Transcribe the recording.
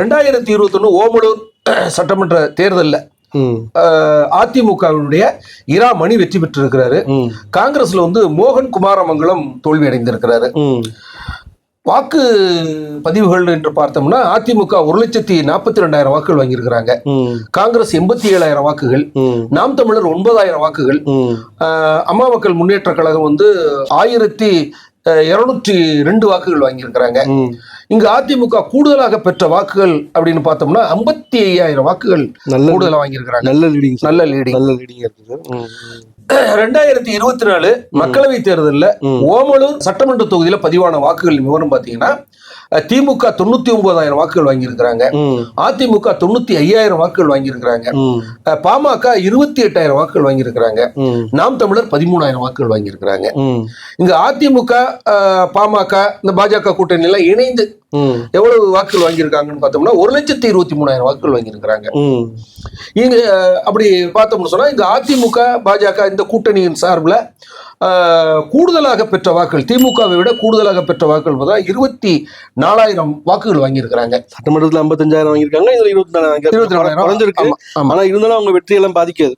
ரெண்டாயிரத்தி இருபத்தொன்னு ஓமலூர் சட்டமன்ற தேர்தலில் அதிமுகவினுடைய இரா மணி வெற்றி பெற்றிருக்கிறாரு. காங்கிரஸ்ல வந்து மோகன் குமாரமங்கலம் தோல்வி அடைந்திருக்கிறாரு. வாக்கு பதிவுகள் என்று பார்த்தோம்னா அதிமுக ஒரு லட்சத்தி நாற்பத்தி ரெண்டாயிரம் வாக்குகள் வாங்கியிருக்கிறாங்க. காங்கிரஸ் எண்பத்தி ஏழாயிரம் வாக்குகள் நாம் தமிழர் ஒன்பதாயிரம் வாக்குகள். அம்மா மக்கள் முன்னேற்ற கழகம் வந்து ஆயிரத்தி இருநூற்றி ரெண்டு வாக்குகள் வாங்கியிருக்கிறாங்க. இங்கு அதிமுக கூடுதலாக பெற்ற வாக்குகள் அப்படின்னு பார்த்தோம்னா ஐம்பத்தி ஐயாயிரம் வாக்குகள் நல்ல கூடுதலா வாங்கியிருக்கிறாங்க. நல்ல லீடிங் நல்ல லீடிங் நல்ல லீடிங் இருக்குது ரெண்டாயிரத்தி இருபத்தி நாலு மக்களவை தேர்தலில். ஓமலூர் சட்டமன்ற தொகுதியில பதிவான வாக்குகள் விவரம் பார்த்தீங்கன்னா திமுக தொண்ணூத்தி ஒன்பதாயிரம் வாக்குகள் வாங்கியிருக்கிறாங்க. அதிமுக தொண்ணூத்தி ஐயாயிரம் வாக்குகள் வாங்கியிருக்கிறாங்க. பாமக இருபத்தி எட்டாயிரம் வாக்குகள் வாங்கியிருக்கிறாங்க. நாம் தமிழர் பதிமூணாயிரம் வாக்குகள் வாங்கியிருக்கிறாங்க. இங்க அதிமுக பாமக இந்த பாஜக கூட்டணி எல்லாம் இணைந்து எவ்வளவு வாக்குகள் வாங்கியிருக்காங்கன்னு பார்த்தோம்னா ஒரு லட்சத்தி இருபத்தி மூணாயிரம் வாக்குகள் வாங்கியிருக்கிறாங்க. இங்க அப்படி பார்த்தோம்னு சொன்னா இங்க அதிமுக பாஜக இந்த கூட்டணியின் சார்பில் கூடுதலாக பெற்ற வாக்குகள் திமுகவை விட கூடுதலாக பெற்ற வாக்குகள் பார்த்தா இருபத்தி நாலாயிரம் வாக்குகள் வாங்கியிருக்கிறாங்க. சட்டமன்றத்துல ஐம்பத்தஞ்சாயிரம் வாங்கியிருக்காங்க இதுல இருபத்தி நாலாயிரம் இருபத்தி நாலாயிரம். குறைஞ்சிருக்கு. ஆமா, ஆமா. ஆனா இருந்தாலும் அவங்க வெற்றியெல்லாம் பாதிக்காது.